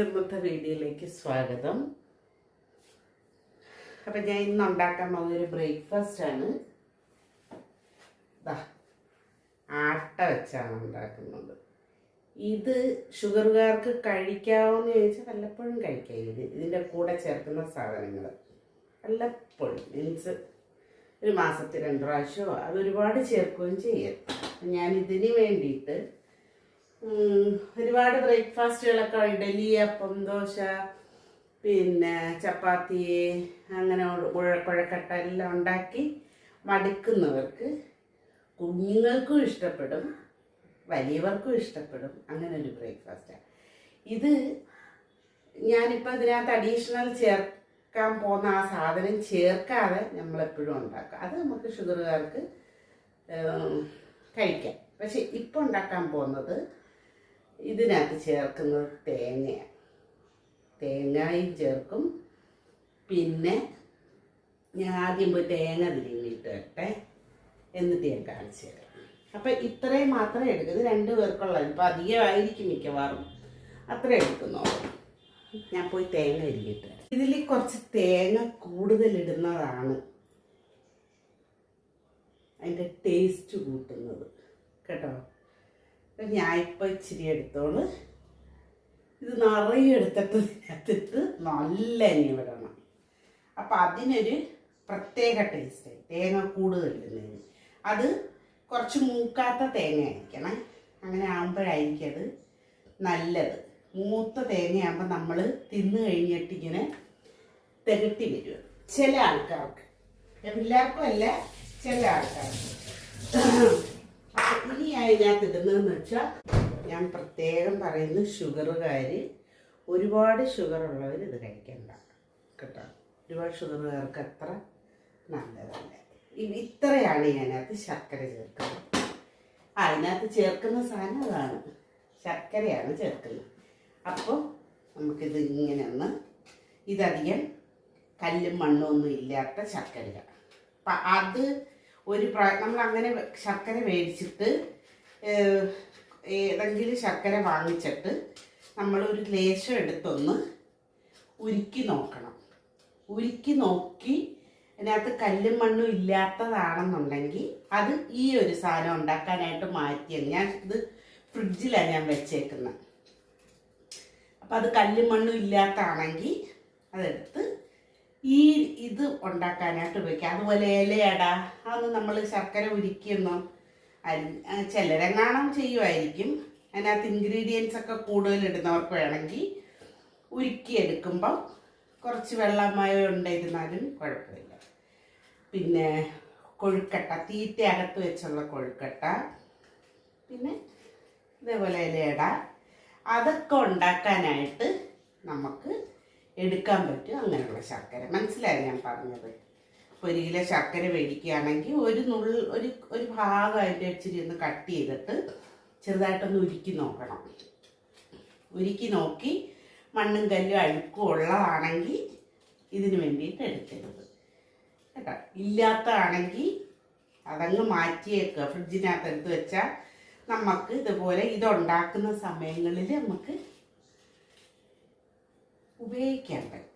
എല്ലാവർക്കും ഇന്നത്തെ വീഡിയോയിലേക്ക് സ്വാഗതം. അപ്പം ഞാൻ ഇന്ന് ഉണ്ടാക്കാൻ പോകുന്ന ഒരു ബ്രേക്ക്ഫാസ്റ്റ് ആണ്. ദാ ആട്ട വെച്ചാണ് ഉണ്ടാക്കുന്നത്. ഇത് ഷുഗറുകാർക്ക് കഴിക്കാവോന്ന് ചോദിച്ചാൽ വല്ലപ്പോഴും കഴിക്കാം. ഇത് ഇതിന്റെ കൂടെ ചേർക്കുന്ന സാധനങ്ങൾ വല്ലപ്പോഴും മീൻസ് ഒരു മാസത്തിൽ രണ്ട് പ്രാവശ്യമോ അത് ഒരുപാട് ചേർക്കുകയും ഞാൻ ഇതിന് വേണ്ടിയിട്ട് ഒരുപാട് ബ്രേക്ക്ഫാസ്റ്റുകളൊക്കെ ഇഡലി അപ്പം ദോശ പിന്നെ ചപ്പാത്തി അങ്ങനെ കുഴക്കട്ട എല്ലാം ഉണ്ടാക്കി മടുക്കുന്നവർക്ക് കുഞ്ഞുങ്ങൾക്കും ഇഷ്ടപ്പെടും വലിയവർക്കും ഇഷ്ടപ്പെടും. അങ്ങനെ ഒരു ബ്രേക്ക്ഫാസ്റ്റാണ് ഇത് ഞാനിപ്പോൾ അതിനകത്ത് അഡീഷണൽ ചേർക്കാൻ പോകുന്ന ആ സാധനം ചേർക്കാതെ നമ്മളെപ്പോഴും ഉണ്ടാക്കുക അത് നമുക്ക് ഷുഗറുകാർക്ക് കഴിക്കാം. പക്ഷെ ഇപ്പോൾ ഉണ്ടാക്കാൻ പോകുന്നത് ഇതിനകത്ത് ചേർക്കുന്നത് തേങ്ങയാണ്. തേങ്ങയും ചേർക്കും. പിന്നെ ഞാൻ ആദ്യം പോയി തേങ്ങ തിരിഞ്ഞിട്ട് ഇട്ടെ എന്നിട്ട് ഞാൻ കാണിച്ചു തരാം. അപ്പം ഇത്രയും മാത്രമേ എടുക്കൂ. ഇത് രണ്ട് പേർക്കുള്ള ഇപ്പം അധികമായിരിക്കും മിക്കവാറും. അത്ര എടുക്കുന്നുള്ളൂ ഞാൻ പോയി തേങ്ങ ഇരിക്കട്ടെ. ഇതിൽ കുറച്ച് തേങ്ങ കൂടുതൽ ഇടുന്നതാണ് അതിന്റെ ടേസ്റ്റ് കൂട്ടുന്നത്. കേട്ടോ? അപ്പം ഞാൻ ഇച്ചിരി എടുത്തോളൂ. ഇത് നിറയെ എടുത്തിട്ട് ഇതിനകത്തിട്ട് നല്ല ഇനി വിടണം അപ്പം അതിനൊരു പ്രത്യേക ടേസ്റ്റ് തേങ്ങ കൂടുതൽ ഇടുന്നതിന്. അത് കുറച്ച് മൂക്കാത്ത തേങ്ങ ആയിരിക്കണം അങ്ങനെ ആകുമ്പോഴായിരിക്കും അത് നല്ലത്. മൂത്ത തേങ്ങയാകുമ്പോൾ നമ്മൾ തിന്നു കഴിഞ്ഞിട്ട് ഇങ്ങനെ തികട്ടി വരും ചില ആൾക്കാർക്ക്. എല്ലാവർക്കും അല്ല ചില ആൾക്കാർക്ക്. അപ്പൊ ഇനി അതിനകത്ത് ഇടുന്നതെന്ന് വെച്ചാൽ ഞാൻ പ്രത്യേകം പറയുന്നു ഷുഗറുകാർ ഒരുപാട് ഷുഗർ ഉള്ളവർ ഇത് കഴിക്കണ്ട. കേട്ടോ? ഒരുപാട് ഷുഗറുകാർക്ക് അത്ര നല്ലതല്ല. ഇത്രയാണ് ഞാനകത്ത് ശർക്കര ചേർക്കുന്നത്. അതിനകത്ത് ചേർക്കുന്ന സാധനം അതാണ്. ശർക്കരയാണ് ചേർക്കുന്നത്. അപ്പോൾ നമുക്കിത് ഇങ്ങനെ ഒന്ന് ഇതധികം കല്ലും മണ്ണും ഒന്നും ഇല്ലാത്ത ശർക്കര അപ്പം അത് ഒരു പ്രാ നമ്മൾ അങ്ങനെ ശർക്കര മേടിച്ചിട്ട് ഏതെങ്കിലും ശർക്കര വാങ്ങിച്ചിട്ട് നമ്മളൊരു ലേശം എടുത്തൊന്ന് ഉരുക്കി നോക്കണം. ഉരുക്കി നോക്കി അതിനകത്ത് കല്ലും മണ്ണും ഇല്ലാത്തതാണെന്നുണ്ടെങ്കിൽ അത് ഈ ഒരു സാധനം ഉണ്ടാക്കാനായിട്ട് മാറ്റിയത് ഞാൻ ഇത് ഫ്രിഡ്ജിലാണ് ഞാൻ വെച്ചേക്കുന്നത് അപ്പം അത് കല്ലും മണ്ണും ഇല്ലാത്തതാണെങ്കിൽ അതെടുത്ത് ഈ ഇത് ഉണ്ടാക്കാനായിട്ട് ഉപയോഗിക്കാം അതുപോലെ ഇലയട അതൊന്നും നമ്മൾ ശർക്കര ഉരുക്കിയൊന്നും അരി- ചിലരെങ്ങാണം ചെയ്യുമായിരിക്കും. അതിനകത്ത് ഇൻഗ്രീഡിയൻസ് ഒക്കെ കൂടുതൽ ഇടുന്നവർക്ക് വേണമെങ്കിൽ ഉരുക്കിയെടുക്കുമ്പം കുറച്ച് വെള്ളമയം ഉണ്ടായിരുന്നാലും കുഴപ്പമില്ല. പിന്നെ കൊഴുക്കട്ട തീറ്റ അകത്ത് വെച്ചുള്ള കൊഴുക്കട്ട പിന്നെ ഇതേപോലെ ഇലയട അതൊക്കെ ഉണ്ടാക്കാനായിട്ട് നമുക്ക് എടുക്കാൻ പറ്റും. അങ്ങനെയുള്ള ശർക്കര. മനസ്സിലായി ഞാൻ പറഞ്ഞത്? ഒരു കിലോ ശർക്കര മേടിക്കുകയാണെങ്കിൽ ഒരു നുള്ളി ഒരു ഒരു ഭാഗമായിട്ട് ഇച്ചിരി ഒന്ന് കട്ട് ചെയ്തിട്ട് ചെറുതായിട്ടൊന്ന് ഉരുക്കി നോക്കണം. ഉരുക്കി നോക്കി മണ്ണും കല്ലും അഴുക്കും ഉള്ളതാണെങ്കിൽ ഇതിന് വേണ്ടിയിട്ട് എടുക്കരുത്. കേട്ടോ? ഇല്ലാത്തതാണെങ്കിൽ അതങ്ങ് മാറ്റിയേക്കുക. ഫ്രിഡ്ജിനകത്ത് എടുത്ത് വെച്ചാൽ നമുക്ക് ഇതുപോലെ ഇതുണ്ടാക്കുന്ന സമയങ്ങളിൽ നമുക്ക് ഉപയോഗിക്കാൻ പറ്റും.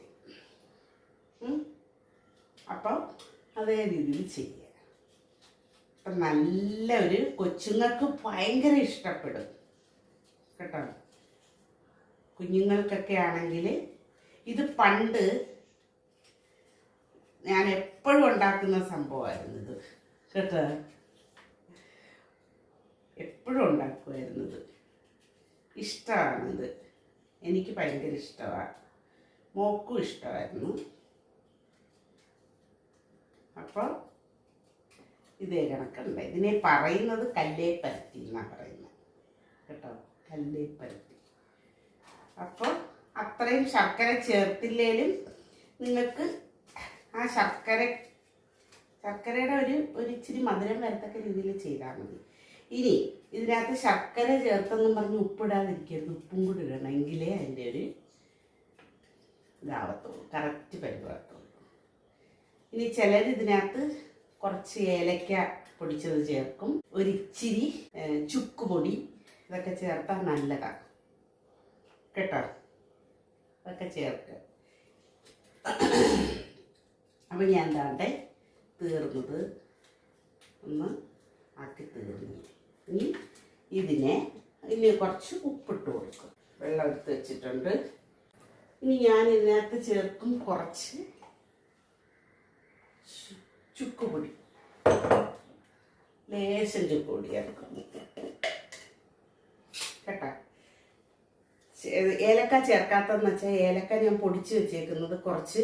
അപ്പം അതേ രീതിയിൽ ചെയ്യുക. അപ്പം നല്ല ഒരു കൊച്ചുങ്ങൾക്ക് ഭയങ്കര ഇഷ്ടപ്പെടും. കേട്ടോ? കുഞ്ഞുങ്ങൾക്കൊക്കെ ആണെങ്കിൽ ഇത് പണ്ട് ഞാൻ എപ്പോഴും ഉണ്ടാക്കുന്ന സംഭവമായിരുന്നു ഇത്. കേട്ടോ? എപ്പോഴും ഉണ്ടാക്കുമായിരുന്നു ഇത്. ഇഷ്ടമാണിത്. എനിക്ക് ഭയങ്കര ഇഷ്ടമാണ്. മോക്കും ഇഷ്ടമായിരുന്നു. അപ്പോൾ ഇതേ കണക്കുണ്ട്. ഇതിനെ പറയുന്നത് കല്ലേപ്പരത്തി എന്നാണ് പറയുന്നത് കേട്ടോ? കല്ലേപ്പരത്തി. അപ്പോൾ അത്രയും ശർക്കര ചേർത്തില്ലേലും നിങ്ങൾക്ക് ആ ശർക്കര ശർക്കരയുടെ ഒരു ഒരു ഇച്ചിരി മധുരം വരത്തക്ക രീതിയിൽ ചെയ്താൽ മതി. ഇനി ഇതിനകത്ത് ശർക്കര ചേർത്തെന്നും പറഞ്ഞ് ഉപ്പിടാതിരിക്കരുത്. ഉപ്പും കൂടി ഇടണം. എങ്കിലേ അതിന്റെ ഒരു ഇതാവത്തുള്ളൂ. കറക്റ്റ് പരിപാടത്തുള്ളൂ ഇനി ചിലർ ഇതിനകത്ത് കുറച്ച് ഏലക്ക പൊടിച്ചത് ചേർക്കും. ഒരിച്ചിരി ചുക്ക് പൊടി. ഇതൊക്കെ ചേർത്താൽ നല്ലതാണ് കേട്ടോ? ഇതൊക്കെ ചേർക്കുക. അപ്പം ഞാൻ എന്താണ്ട്? തീർന്നത്. ഒന്ന് ആക്കി തീർന്നു. ഇനി ഇതിനെ ഇനി കുറച്ച് ഉപ്പിട്ട് കൊടുക്കും. വെള്ളം എടുത്ത് വെച്ചിട്ടുണ്ട്. ഇനി ഞാൻ ഇതിനകത്ത് ചേർക്കും കുറച്ച് ചുക്കുപൊടി. ലേശം ചുക്കുപൊടി ചേർക്കും. കേട്ടോ? ഏലക്ക ചേർക്കാത്തതെന്ന് വെച്ചാൽ ഏലക്ക ഞാൻ പൊടിച്ച് വെച്ചേക്കുന്നത് കുറച്ച്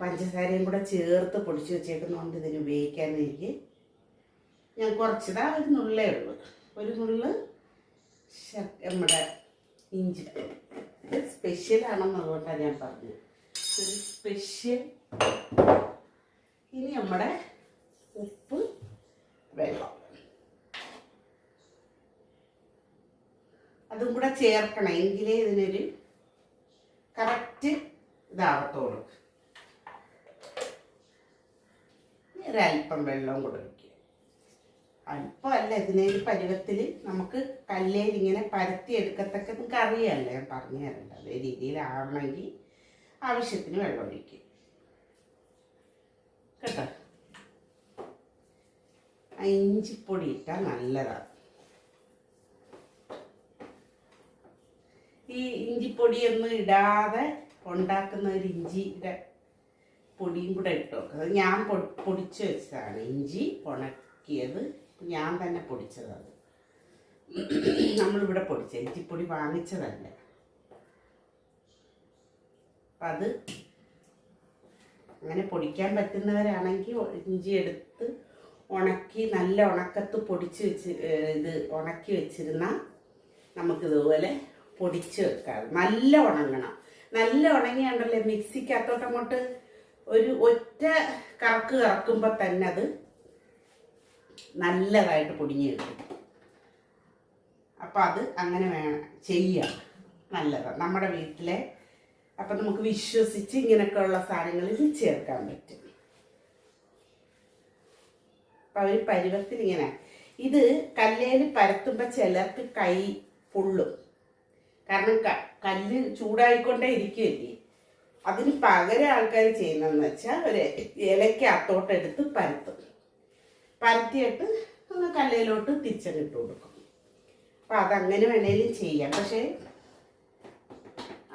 പഞ്ചസാരയും കൂടെ ചേർത്ത് പൊടിച്ച് വെച്ചേക്കുന്നതുകൊണ്ട് ഇതിന് ഉപയോഗിക്കാൻ എനിക്ക് ഞാൻ കുറച്ചിതാ ഒരു നുള്ളേ ഉള്ളൂ. ഒരു നുള്ള് നമ്മുടെ ഇഞ്ചി ഇത് സ്പെഷ്യൽ ആണെന്നുള്ളതുകൊണ്ടാണ് ഞാൻ പറഞ്ഞത്. ഒരു സ്പെഷ്യൽ ഇനി നമ്മുടെ ഉപ്പ് വെള്ളം. അതും കൂടെ ചേർക്കണം. എങ്കിലേ ഇതിനൊരു കറക്റ്റ് ഇതാവത്തോളൂ ഇനി ഒരല്പം വെള്ളം കൂടെ ഒഴിക്കുക അല്പമല്ല ഇതിനെ പരുവത്തിൽ നമുക്ക് കല്ലേൽ ഇങ്ങനെ പരത്തി എടുക്കത്തക്ക നിങ്ങൾക്ക് അറിയാമല്ലോ ഞാൻ പറഞ്ഞു തരണ്ട. അതേ രീതിയിലാവണമെങ്കിൽ ആവശ്യത്തിന് വെള്ളം ഒഴിക്കും. കേട്ടോ? ഇഞ്ചിപ്പൊടി ഇട്ടാൽ നല്ലതാണ് ഈ ഇഞ്ചിപ്പൊടിയൊന്നും ഇടാതെ ഉണ്ടാക്കുന്ന ഒരു ഇഞ്ചിയുടെ പൊടിയും കൂടെ ഇട്ടു അത് ഞാൻ പൊടിച്ച് വെച്ചതാണ്. ഇഞ്ചി ഉണക്കിയത് ഞാൻ തന്നെ പൊടിച്ചതാണ് നമ്മളിവിടെ പൊടിച്ച. ഇഞ്ചിപ്പൊടി വാങ്ങിച്ചതല്ല. അപ്പം അത് അങ്ങനെ പൊടിക്കാൻ പറ്റുന്നവരാണെങ്കിൽ ഇഞ്ചി എടുത്ത് ഉണക്കി നല്ല ഉണക്കത്ത് പൊടിച്ച് വെച്ച് ഇത് ഉണക്കി വെച്ചിരുന്നാൽ നമുക്കിതുപോലെ പൊടിച്ച് വെക്കാം. നല്ല ഉണങ്ങണം. നല്ല ഉണങ്ങിയാണ്ടല്ലേ മിക്സിക്കകത്തോട്ടങ്ങോട്ട് ഒരു ഒറ്റ കറക്ക് കറക്കുമ്പോൾ തന്നെ അത് നല്ലതായിട്ട് പൊടിഞ്ഞ് കിട്ടും. അപ്പം അത് അങ്ങനെ വേണം ചെയ്യാം. നല്ലത്. നമ്മുടെ വീട്ടിലെ അപ്പം നമുക്ക് വിശ്വസിച്ച് ഇങ്ങനെയൊക്കെയുള്ള സാധനങ്ങളിൽ ചേർക്കാൻ പറ്റും. അപ്പം അവർ പരുവത്തിന് ഇങ്ങനെ. ഇത് കല്ലേൽ പരത്തുമ്പോൾ ചിലർക്ക് കൈ പൊള്ളും. കാരണം കല്ല് ചൂടായിക്കൊണ്ടേ ഇരിക്കുകയല്ലേ അതിന് പകരം ആൾക്കാർ ചെയ്യുന്നതെന്ന് വെച്ചാൽ ഒരു ഇലക്കകത്തോട്ടെടുത്ത് പരത്തും. പരത്തിയിട്ട് ഒന്ന് കല്ലിലോട്ട് തിരിച്ചങ്ങിട്ട് കൊടുക്കും. അപ്പം അതങ്ങനെ വേണേലും ചെയ്യാം. പക്ഷേ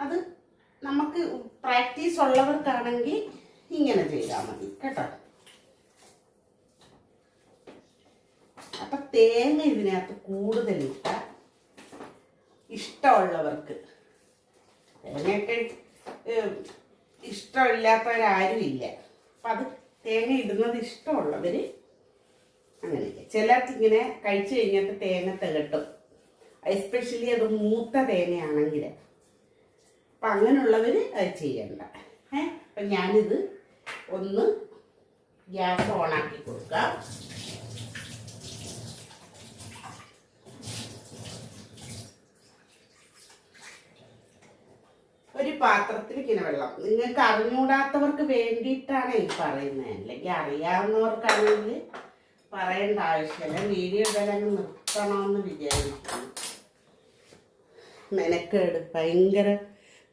അത് നമുക്ക് പ്രാക്ടീസ് ഉള്ളവർക്കാണെങ്കിൽ ഇങ്ങനെ ചെയ്താൽ മതി. കേട്ടോ? അപ്പൊ തേങ്ങ ഇതിനകത്ത് കൂടുതലിട്ട ഇഷ്ടമുള്ളവർക്ക് തേങ്ങയൊക്കെ ഇഷ്ടമില്ലാത്തവരാരും ഇല്ല. അപ്പം അത് തേങ്ങ ഇടുന്നത് ഇഷ്ടമുള്ളവർ അങ്ങനെ ചിലർക്ക് ഇങ്ങനെ കഴിച്ചു കഴിഞ്ഞിട്ട് തേങ്ങ തികട്ടും. എസ്പെഷ്യലി അത് മൂത്ത തേങ്ങയാണെങ്കിൽ. അപ്പം അങ്ങനെയുള്ളവർ അത് ചെയ്യണ്ട. ഏ? അപ്പം ഞാനിത് ഒന്ന് ഗ്യാസ് ഓണാക്കി കൊടുക്കാം. ഒരു പാത്രത്തിൽ ഇങ്ങനെ വെള്ളം. നിങ്ങൾക്ക് അറിഞ്ഞൂടാത്തവർക്ക് വേണ്ടിയിട്ടാണ് ഈ പറയുന്നത്. അല്ലെങ്കിൽ അറിയാവുന്നവർക്കാണെങ്കിൽ പറയേണ്ട ആവശ്യമില്ല. വീഡിയോ ഇടലങ്ങ് നിർത്തണമെന്ന് വിചാരിക്കുന്നു. മെനക്കേട്. ഭയങ്കര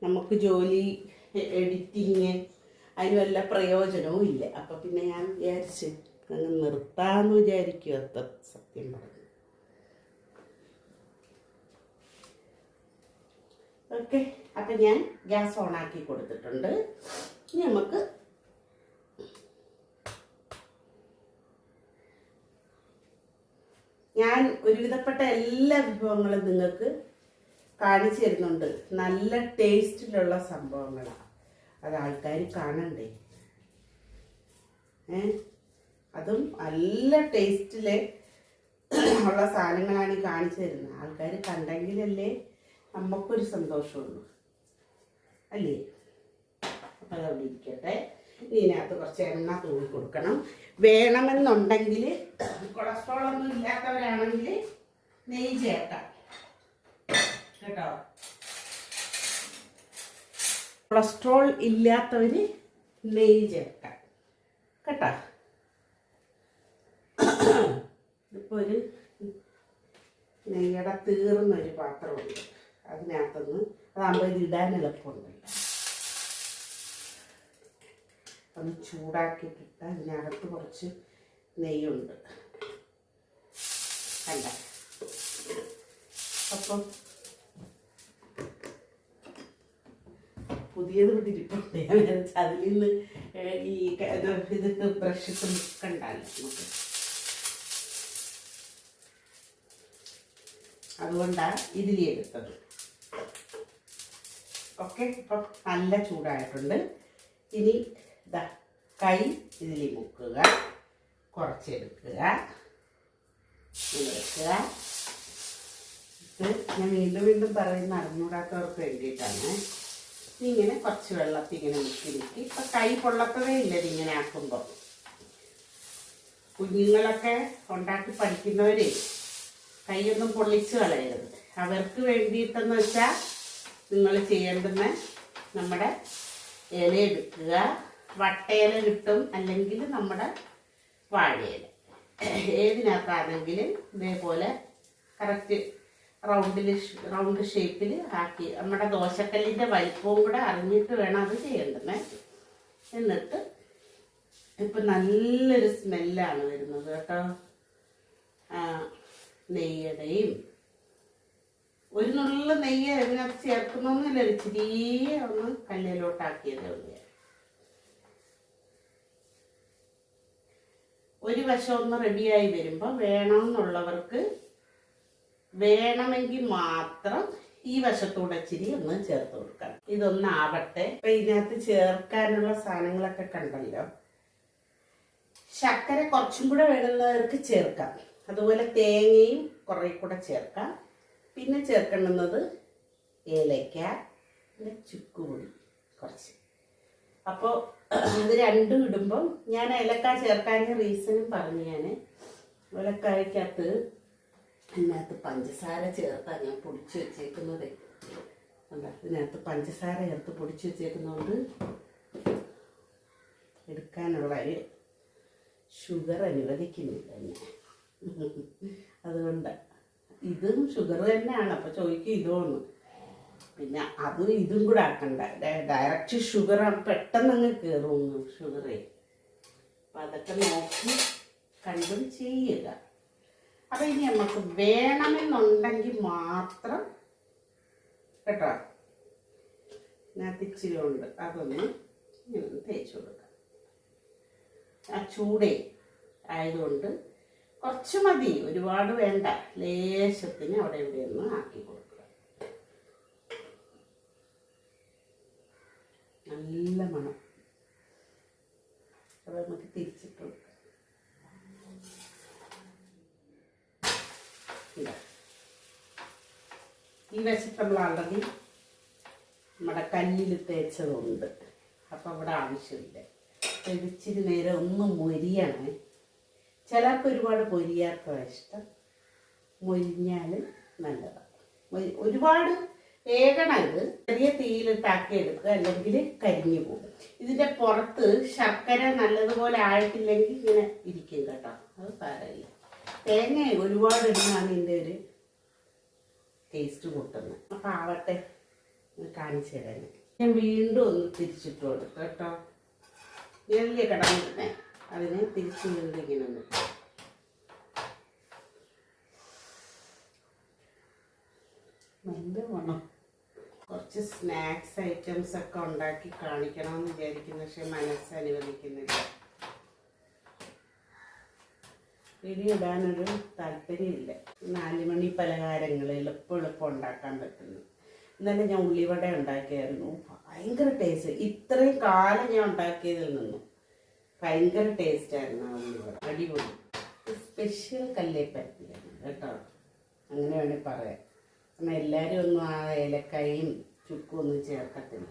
നമുക്ക് ജോലി എഡിറ്റിങ് അതിന് വല്ല പ്രയോജനവും ഇല്ല. അപ്പം പിന്നെ ഞാൻ വിചാരിച്ച് അങ്ങ് നിർത്താന്ന് വിചാരിക്കും അത്ര സത്യം പറഞ്ഞു. ഓക്കെ. അപ്പം ഞാൻ ഗ്യാസ് ഓണാക്കി കൊടുത്തിട്ടുണ്ട്. ഇനി നമുക്ക് ഞാൻ ഒരുവിധപ്പെട്ട എല്ലാ വിഭവങ്ങളും നിങ്ങൾക്ക് കാണിച്ചു തരുന്നുണ്ട്. നല്ല ടേസ്റ്റിലുള്ള സംഭവങ്ങളാണ് അത് ആൾക്കാർ കാണണ്ടേ? ഏ? അതും നല്ല ടേസ്റ്റിലെ ഉള്ള സാധനങ്ങളാണ് ഈ കാണിച്ചു തരുന്നത് ആൾക്കാർ കണ്ടെങ്കിലല്ലേ നമുക്കൊരു സന്തോഷമുള്ളൂ. അല്ലേ? അപ്പം അതവിടെ ഇരിക്കട്ടെ. ഇതിനകത്ത് കുറച്ച് എണ്ണ തൂവി കൊടുക്കണം. വേണമെന്നുണ്ടെങ്കിൽ കൊളസ്ട്രോൾ ഒന്നും ഇല്ലാത്തവരാണെങ്കിൽ നെയ് ചേർക്കാം. കേട്ടോ? കൊളസ്ട്രോൾ ഇല്ലാത്തവർ നെയ് ചേർക്കാം. കേട്ടോ? ഇപ്പോൾ ഒരു നെയ്യട തീർന്നൊരു പാത്രമുണ്ട്. അതിനകത്തുനിന്ന് അതാകുമ്പോൾ ഇത് ഇടാൻ എളുപ്പമുണ്ടല്ലോ. ഒന്ന് ചൂടാക്കിയിട്ടിട്ട് അതിനകത്ത് കുറച്ച് നെയ്യുണ്ട്. അല്ല അപ്പം പുതിയത് വിട്ടിരിപ്പുണ്ട് ഞാൻ അതിൽ നിന്ന് ഈ ഇത് ബ്രഷ് ഇട്ട് മുക്കണ്ടല്ലോ നമുക്ക്. അതുകൊണ്ടാണ് ഇതിലി എടുത്തത്. ഓക്കെ ഇപ്പം നല്ല ചൂടായിട്ടുണ്ട്. ഇനി കൈ ഇതിൽ മുക്കുക. കുറച്ചെടുക്കുക വെക്കുക ഇത് ഞാൻ വീണ്ടും വീണ്ടും പറയുന്ന അറിഞ്ഞൂടാത്തവർക്ക് വേണ്ടിയിട്ടാണ്. ഇങ്ങനെ കുറച്ച് വെള്ളത്തിൽ ഇങ്ങനെ മുക്കി മുക്കി. ഇപ്പം കൈ പൊള്ളത്തതേ ഇല്ല ഇതിങ്ങനെ ആക്കുമ്പോൾ കുഞ്ഞുങ്ങളൊക്കെ ഉണ്ടാക്കി പഠിക്കുന്നവരെ കൈയൊന്നും പൊള്ളിച്ച് കളയരുത്. അവർക്ക് വേണ്ടിയിട്ടെന്ന് വെച്ചാൽ നിങ്ങൾ ചെയ്യേണ്ടുന്ന നമ്മുടെ ഇല എടുക്കുക. വട്ടയില കിട്ടും അല്ലെങ്കിൽ നമ്മുടെ വാഴയില. ഏതിനകത്താണെങ്കിലും ഇതേപോലെ കറക്റ്റ് റൗണ്ടിൽ റൗണ്ട് ഷേപ്പിൽ ആക്കി നമ്മുടെ ദോശക്കല്ലിന്റെ വലിപ്പവും കൂടെ അറിഞ്ഞിട്ട് വേണം അത് ചെയ്യേണ്ടത്. എന്നിട്ട് ഇപ്പം നല്ലൊരു സ്മെല്ലാണ് വരുന്നത് കേട്ടോ. നെയ്യടയും. ഒരു നുള്ള നെയ്യ് അതിനകത്ത് ചേർക്കുന്നൊന്നുമില്ല ഒരു ഇച്ചിരിയെ ഒന്ന് കല്ലിലോട്ടാക്കിയതേ ഉള്ളൂ. ഒരു വശം ഒന്ന് റെഡിയായി വരുമ്പോൾ വേണമെന്നുള്ളവർക്ക് വേണമെങ്കിൽ മാത്രം ഈ വശത്തൂടെ ഇച്ചിരി ഒന്ന് ചേർത്ത് കൊടുക്കണം. ഇതൊന്ന് ആവട്ടെ. ഇപ്പൊ ഇതിനകത്ത് ചേർക്കാനുള്ള സാധനങ്ങളൊക്കെ കണ്ടല്ലോ. ശർക്കര കുറച്ചും കൂടെ വേണമെന്നവർക്ക് ചേർക്കാം. അതുപോലെ തേങ്ങയും കുറേ കൂടെ ചേർക്കാം. പിന്നെ ചേർക്കേണ്ടുന്നത് ഏലക്ക പിന്നെ ചുക്കുപൊടി കുറച്ച്. അപ്പോൾ ഇത് രണ്ടും ഇടുമ്പോൾ ഞാൻ ഏലക്ക ചേർക്കാൻ റീസണും പറഞ്ഞു ഞാൻ ഏലക്കായ്ക്കകത്ത് അതിനകത്ത് പഞ്ചസാര ചേർത്താണ് ഞാൻ പൊടിച്ച് വെച്ചേക്കുന്നത്? ഇതിനകത്ത് പഞ്ചസാര ചേർത്ത് പൊടിച്ച് വെച്ചേക്കുന്നതുകൊണ്ട് എടുക്കാനുള്ള ഒരു ഷുഗർ അനുവദിക്കുന്നില്ല അതുകൊണ്ട് ഇതും ഷുഗർ തന്നെയാണ്. അപ്പോൾ ചോദിക്കും ഇതോന്ന്. പിന്നെ അതും ഇതും കൂടെ ആക്കണ്ട. ഡയറക്റ്റ് ഷുഗർ പെട്ടെന്ന് അങ്ങ് കയറുന്നു ഷുഗറേ അപ്പം അതൊക്കെ നോക്കി കണ്ടും ചെയ്യുക. അപ്പം ഇനി നമുക്ക് വേണമെന്നുണ്ടെങ്കിൽ മാത്രം കേട്ടോ. ഇതിനകത്ത് ഉണ്ട് അതൊന്ന് ഇങ്ങനെ തേച്ച് കൊടുക്കാം. ആ ചൂടേ ആയതുകൊണ്ട് കുറച്ച് മതി. ഒരുപാട് വേണ്ട. ലേശത്തിന് അവിടെ ഇവിടെ ഒന്ന് ആക്കി കൊടുക്കുക നല്ല മണം. അത് നമുക്ക് തിരിച്ചിട്ട് കൊടുക്കാം. ഈ വശത്ത് നമ്മൾ ആൾറെഡി നമ്മുടെ കല്ലിൽ തേച്ചതുണ്ട് അപ്പം അവിടെ ആവശ്യമില്ല. തെളിച്ചിന് നേരെ ഒന്ന് മൊരിയാണ്. ചിലർക്ക് ഒരുപാട് പൊരിയാത്ത ഇഷ്ടം. മൊരിഞ്ഞാൽ നല്ലതാണ് ഒരുപാട് വേഗണം ഇത് ചെറിയ തീയിലിട്ടാക്കി എടുക്കുക അല്ലെങ്കിൽ കരിഞ്ഞു പോകും. ഇതിന്റെ പുറത്ത് ശർക്കര നല്ലതുപോലെ ആയിട്ടില്ലെങ്കിൽ ഇങ്ങനെ ഇരിക്കും കേട്ടോ. അത് സാരമില്ല തേങ്ങ ഒരുപാട് ഇടുന്നതാണ് ഇതിന്റെ ഒരു ടേസ്റ്റ് കൂട്ടുന്നത്. അപ്പം ആവട്ടെ കാണിച്ചു തരാൻ ഞാൻ. വീണ്ടും ഒന്ന് തിരിച്ചിട്ട് കൊടുക്കും കേട്ടോ. വലിയ കിടന്നിരുന്നേ. അതിന് തിരിച്ച് വീണ്ടും ഇങ്ങനെ ഒന്ന്. നല്ല മണം. കുറച്ച് സ്നാക്സ് ഐറ്റംസ് ഒക്കെ ഉണ്ടാക്കി കാണിക്കണമെന്ന് വിചാരിക്കുന്നു പക്ഷെ മനസ്സ് അനുവദിക്കുന്നില്ല. ഇനി ഇടാനൊരു താല്പര്യമില്ല. നാല് മണി പലഹാരങ്ങൾ എളുപ്പം എളുപ്പം ഉണ്ടാക്കാൻ പറ്റുന്നു. ഇന്നലെ ഞാൻ ഉള്ളിവട ഉണ്ടാക്കിയായിരുന്നു. ഭയങ്കര ടേസ്റ്റ് ഇത്രയും കാലം ഞാൻ ഉണ്ടാക്കിയതിൽ നിന്നും ഭയങ്കര ടേസ്റ്റ് ആയിരുന്നു ആ ഉള്ളിവട. അടിപൊളി. സ്പെഷ്യൽ കല്ലേപ്പരത്തിയാണ് കേട്ടോ. അങ്ങനെ വേണമെങ്കിൽ പറയാം. കാരണം എല്ലാവരും ഒന്നും ആ ഏലക്കായും ചുക്കും ഒന്നും ചേർക്കത്തില്ല.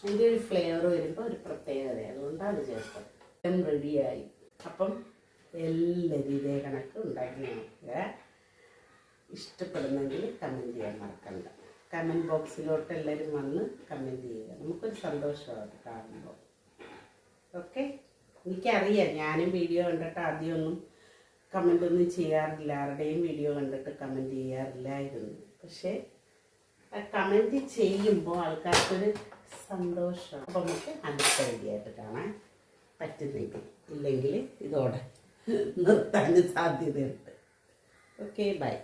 അതിന്റെ ഒരു ഫ്ലേവർ വരുമ്പോൾ ഒരു പ്രത്യേകത. അതുകൊണ്ടാണ് ചേർത്തത്. എല്ലാം റെഡിയായി അപ്പം എല്ലാവരും ഇതേ കണക്ക് ഉണ്ടാക്കി നോക്കുക ഇഷ്ടപ്പെടുന്നെങ്കിൽ കമന്റ് ചെയ്യാൻ മറക്കണ്ട. കമന്റ് ബോക്സിലോട്ട് എല്ലാവരും വന്ന് കമന്റ് ചെയ്യുക. നമുക്കൊരു സന്തോഷമാണ് കാണുമ്പോൾ. ഓക്കെ എനിക്കറിയാം. ഞാനും വീഡിയോ കണ്ടിട്ട് ആദ്യമൊന്നും കമന്റൊന്നും ചെയ്യാറില്ല. ആരുടെയും വീഡിയോ കണ്ടിട്ട് കമന്റ് ചെയ്യാറില്ലായിരുന്നു. പക്ഷേ കമന്റ് ചെയ്യുമ്പോൾ ആൾക്കാർക്കൊരു സന്തോഷം. അപ്പോൾ നമുക്ക് അടുത്ത വീഡിയോ ആയിട്ട് കാണാൻ പറ്റുന്നെങ്കിൽ ഇല്ലെങ്കിൽ ഇതോടെ നിർത്താൻ സാധ്യതയുണ്ട്. Okay bye